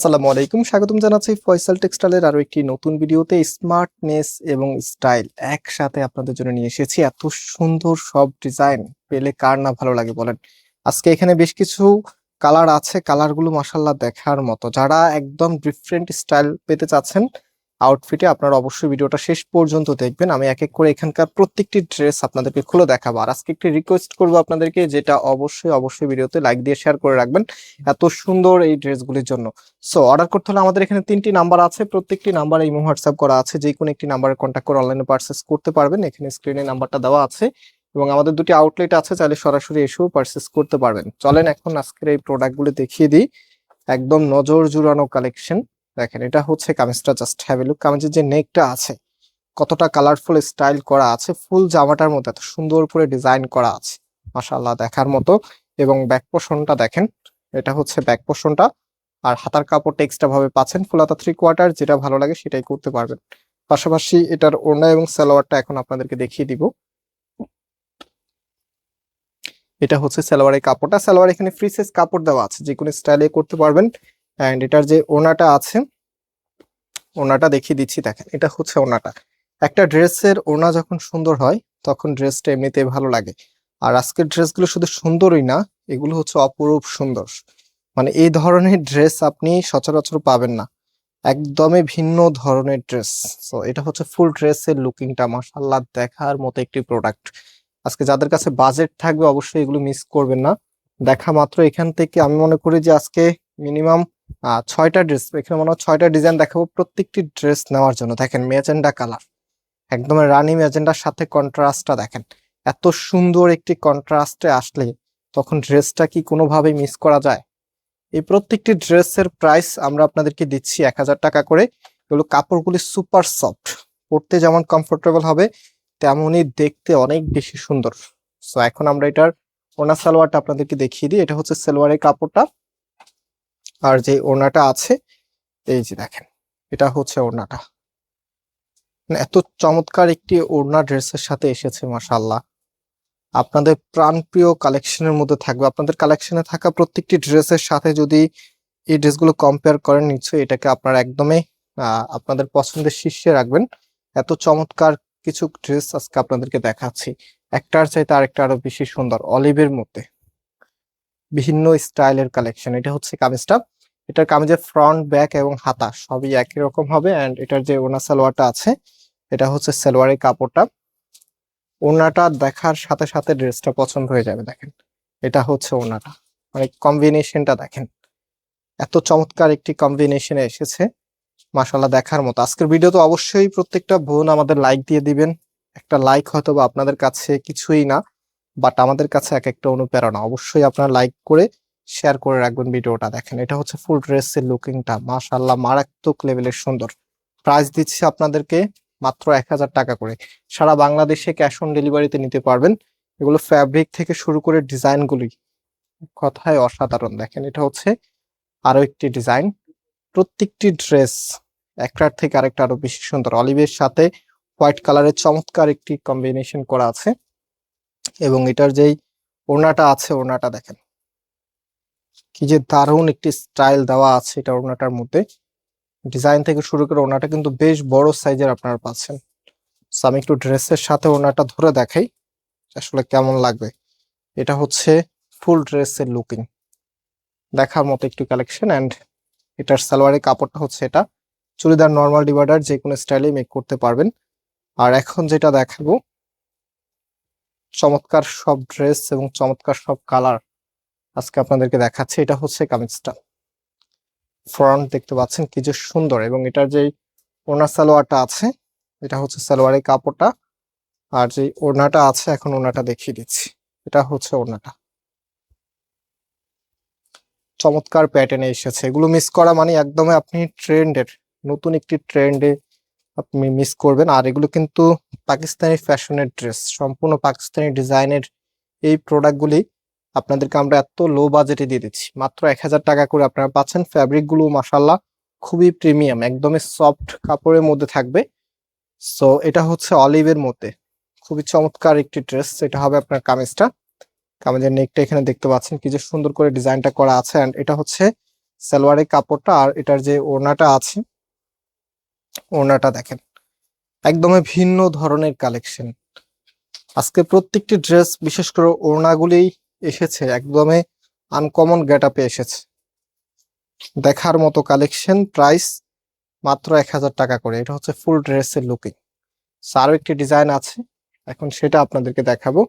আসসালামু আলাইকুম। স্বাগতম জানাচ্ছি ফয়সাল টেক্সটাইলের আরও একটি নতুন ভিডিওতে স্মার্টনেস এবং স্টাইল একসাথে আপনাদের জন্য নিয়ে এসেছি। এত সুন্দর সব ডিজাইন, পেলে কার না ভালো লাগে বলেন? আজকে এখানে বেশ কিছু কালার আছে। কালারগুলো মাসাল্লাহ দেখার মতো। যারা একদম ডিফারেন্ট স্টাইল পেতে চাচ্ছেন আউটফিটে আপনারা অবশ্যই ভিডিওটা শেষ পর্যন্ত দেখবেন। আমি এক এক করে এখানকার প্রত্যেকটি ড্রেস আপনাদেরকে খুলে দেখাবো। আর আজকে একটি রিকোয়েস্ট করব আপনাদেরকে, যেটা অবশ্যই অবশ্যই ভিডিওতে লাইক দিয়ে শেয়ার করে রাখবেন এত সুন্দর এই ড্রেসগুলির জন্য। সো অর্ডার করতে হলে আমাদের এখানে তিনটি নাম্বার আছে। প্রত্যেকটি নাম্বার এই হোয়াটসঅ্যাপ করা আছে। যে কোনো একটি নাম্বারে কন্ট্যাক্ট করে অনলাইনে পার্চেস করতে পারবেন। এখানে স্ক্রিনে নাম্বারটা দেওয়া আছে এবং আমাদের দুটি আউটলেট আছে, চাইলে সরাসরি এসেও পার্চেস করতে পারবেন। চলেন এখন আজকের এই প্রোডাক্টগুলি দেখিয়ে দিই। একদম নজর জুড়ানো কালেকশন দেখেন, এটা হচ্ছে কামিজটা জাস্ট হ্যাভ লুক কামিজের যে নেকটা আছে, কতটা কালারফুল স্টাইল করা আছে, ফুল জামাটার মধ্যে এত সুন্দর করে ডিজাইন করা আছে, মাশাআল্লাহ দেখার মতো। এবং ব্যাক পোর্শনটা দেখেন, এটা হচ্ছে ব্যাক পোর্শনটা আর হাতার কাপড় এক্সট্রা ভাবে পাচ্ছেন ফুলাতা থ্রি কোয়ার্টার যেটা ভালো লাগে সেটাই করতে পারবেন। পাশাপাশি এটার ওড়না এবং সালোয়ারটা এখন আপনাদেরকে দেখিয়ে দিব। এটা হচ্ছে সালোয়ারের কাপড়টা। সালোয়ার এখানে ফ্রি সাইজ কাপড় দেওয়া আছে যে কোনো স্টাইলে করতে পারবেন। অ্যান্ড এটার যে ওনাটা আছে, ওনাটা দেখিয়ে দিচ্ছি, দেখেন, এটা হচ্ছে ওনাটা। একটা ড্রেসের ওনা যখন সুন্দর হয়, তখন ড্রেসটা এমনিতে ভালো লাগে। আর আজকের ড্রেসগুলো শুধু সুন্দরই না, এগুলো হচ্ছে অপরূপ সুন্দর। মানে এই ধরনের ড্রেস আপনি সচরাচর পাবেন না। একদমই ভিন্ন ধরনের ড্রেস। তো এটা হচ্ছে ফুল ড্রেসের লুকিংটা মাসাল্লাহ দেখার মতো একটি প্রোডাক্ট। আজকে যাদের কাছে বাজেট থাকবে, অবশ্যই এগুলো মিস করবেন না। দেখা মাত্র এখান থেকে, আমি মনে করি যে আজকে মিনিমাম ছয়টা ড্রেস এখানে মনে হয় ছয়টা ডিজাইন দেখাবো। প্রত্যেকটি ড্রেস নেওয়ার জন্য। দেখেন মেজেন্ডা কালার একদম রানি মেজেন্ডার সাথে কন্ট্রাস্টটা দেখেন। এত সুন্দর একটি কন্ট্রাস্টে আসলে তখন ড্রেসটা কি কোনোভাবেই মিস করা যায়? এই প্রত্যেকটি ড্রেসের প্রাইস আমরা আপনাদেরকে দিচ্ছি এক হাজার টাকা করে। এগুলো কাপড়গুলি সুপার সফট পরতে যেমন কমফোর্টেবল হবে, তেমনই দেখতে অনেক বেশি সুন্দর। সো এখন আমরা এটার ওনা সালোয়ারটা আপনাদেরকে দেখিয়ে দিই। এটা হচ্ছে সালোয়ারের কাপড়টা। আর যে ওড়নাটা আছে, এই যে দেখেন, এটা হচ্ছে ওড়নাটা। মানে এত চমৎকার একটি ওড়না ড্রেসের সাথে এসেছে মাসাল্লাহ আপনাদের প্রাণপ্রিয় কালেকশনের মধ্যে থাকবে। আপনাদের কালেকশনে থাকা প্রত্যেকটি ড্রেসের সাথে যদি এই ড্রেসগুলো কম্পেয়ার করেন, নিশ্চয়ই এটাকে আপনারা একদমই আপনাদের পছন্দের শীর্ষে রাখবেন। এত চমৎকার কিছু ড্রেস আজকে আপনাদেরকে দেখাচ্ছি। একটার চাইতে আরেকটা আরও বেশি সুন্দর, অলিভের মধ্যে। বিভিন্ন স্টাইলের কালেকশন এটা হচ্ছে কামিজটা। এটার কামিজের ফ্রন্ট ব্যাক এবং হাতা সবই একই রকম হবে অ্যান্ড এটার যে ওনা সালোয়ারটা আছে, এটা হচ্ছে সালোয়ারের কাপড়টা। ওনাটা দেখার সাথে সাথে ড্রেসটা পছন্দ হয়ে যাবে, দেখেন। এটা হচ্ছে ওনাটা। মানে কম্বিনেশনটা দেখেন। এত চমৎকার একটি কম্বিনেশনে এসেছে মাশাল্লাহ দেখার মতো। আজকের ভিডিও তো অবশ্যই প্রত্যেকটা বোন আমাদের লাইক দিয়ে দিবেন। একটা লাইক হয়তো বা আপনাদের কাছে কিছুই না। বাট আমাদের কাছে এক একটা অনুপ্রেরণা। অবশ্যই আপনারা লাইক করে শেয়ার করে রাখবেন ভিডিওটা দেখেন। এটা হচ্ছে ফুল ড্রেসের লুকিংটা মাশাল্লাহ মারাত্মক লেভেলের সুন্দর। প্রাইস দিচ্ছি আপনাদেরকে মাত্র এক হাজার টাকা করে। সারা বাংলাদেশে ক্যাশ অন ডেলিভারিতে নিতে পারবেন। এগুলো ফ্যাব্রিক থেকে শুরু করে ডিজাইনগুলি কথায় অসাধারণ। দেখেন, এটা হচ্ছে আরও একটি ডিজাইন প্রত্যেকটি ড্রেস একটার থেকে আরেকটা আরও বেশি সুন্দর। অলিভের সাথে হোয়াইট কালারের চমৎকার একটি কম্বিনেশন করা আছে। এবং এটার যেই ওড়নাটা আছে ওড়নাটা দেখেন। কি যে দারুণ একটি স্টাইল দেওয়া আছে এটা ওড়নাটার মধ্যে। ডিজাইন থেকে শুরু করে ওড়নাটা কিন্তু বেশ বড় সাইজের আপনারা পাচ্ছেন। So, আমি একটু ড্রেসের সাথে ওড়নাটা ধরে দেখাই আসলে কেমন লাগবে। এটা হচ্ছে ফুল ড্রেসের লুকিং। দেখার মতো একটু কালেকশন অ্যান্ড এটার সালোয়ারের কাপড়টা হচ্ছে এটা। চুড়িদার নর্মাল ডিভাইডার যে কোনো স্টাইলে মেক করতে পারবেন। আর এখন যেটা দেখাবো চমৎকার সব ড্রেস এবং চমৎকার সব কালার আজকে আপনাদেরকে দেখাচ্ছে। এটা হচ্ছে কামিজটা। ফ্রন্ট দেখতে পাচ্ছেন কি যে সুন্দর এবং এটার যে ওনা সালোয়ারটা আছে, এটা হচ্ছে সালোয়ারের কাপড়টা আর যে ওড়নাটা আছে, এখন ওড়নাটা দেখিয়ে দিচ্ছি। এটা হচ্ছে ওড়নাটা। চমৎকার প্যাটার্নে এসেছে। এগুলো মিস করা মানে একদমই আপনি ট্রেন্ডের নতুন একটি ট্রেন্ডে আপনি মিস করবেন। আর এগুলো কিন্তু পাকিস্তানি ফ্যাশনের ড্রেস সম্পূর্ণ পাকিস্তানি ডিজাইনের এই প্রোডাক্টগুলি আপনাদেরকে আমরা এত লো বাজেটে দিয়ে দিচ্ছি। মাত্র এক হাজার টাকা করে আপনারা পাচ্ছেন। ফ্যাব্রিকগুলো মাসাল্লাহ খুবই প্রিমিয়াম একদমই সফট কাপড়ের মধ্যে থাকবে। সো এটা হচ্ছে অলিভের মধ্যে। খুবই চমৎকার একটি ড্রেস এটা হবে আপনার কামিজটা। কামিজের নেকটা এখানে দেখতে পাচ্ছেন। কি যে সুন্দর করে ডিজাইনটা করা আছে। অ্যান্ড এটা হচ্ছে সালোয়ারের কাপড়টা। আর এটার যে ওড়নাটা আছে ওড়নাটা দেখেন। একদমই ভিন্ন ধরনের কালেকশন আজকে প্রত্যেকটি ড্রেস বিশেষ করে ওড়নাগুলি এসেছে, একদমই আনকমন গেট আপে এসেছে। দেখার মতো কালেকশন প্রাইস মাত্র এক হাজার টাকা করে। এটা হচ্ছে ফুল ড্রেসের লুকিং আরও একটি ডিজাইন আছে। এখন সেটা আপনাদেরকে দেখাবো।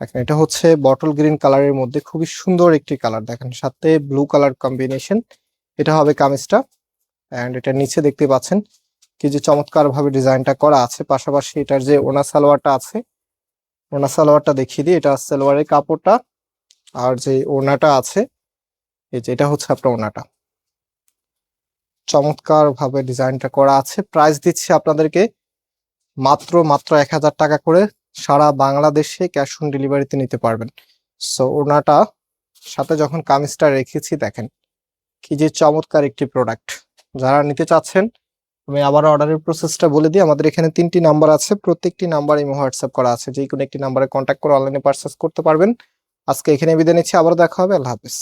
এখন এটা হচ্ছে বটল গ্রিন কালারের মধ্যে খুবই সুন্দর একটি কালার দেখেন, সাথে ব্লু কালার কম্বিনেশন এটা হবে কামিজটা। অ্যান্ড এটা নিচে দেখতে পাচ্ছেন কি যে চমৎকার ভাবে ডিজাইনটা করা আছে। পাশাপাশি এটার যে ওনা সালোয়ারটা আছে, ওনা সালোয়ারটা দেখিয়ে দিই। এটা সালোয়ারের কাপড়টা আর যে ওনাটা আছে, এই যে এটা হচ্ছে আপনার ওনাটা। চমৎকার ভাবে ডিজাইনটা করা আছে। প্রাইস দিচ্ছি আপনাদেরকে মাত্র মাত্র এক হাজার টাকা করে সারা বাংলাদেশে ক্যাশ অন ডেলিভারিতে নিতে পারবেন। সো ওনাটা সাথে যখন কামিজটা রেখেছি, দেখেন কি যে চমৎকার একটি প্রোডাক্ট যারা নিতে চাচ্ছেন, আমি আবার অর্ডারের প্রসেসটা বলে দিই। আমাদের এখানে তিনটি নাম্বার আছে। প্রত্যেকটি নাম্বার ইমো হোয়াটসঅ্যাপ করা আছে। যে কোনো একটি নাম্বারে কন্ট্যাক্ট করে অনলাইনে পারচেস করতে পারবেন। আজকে এখানে বিদায় নিচ্ছি। আবার দেখা হবে। আল্লাহ হাফিজ।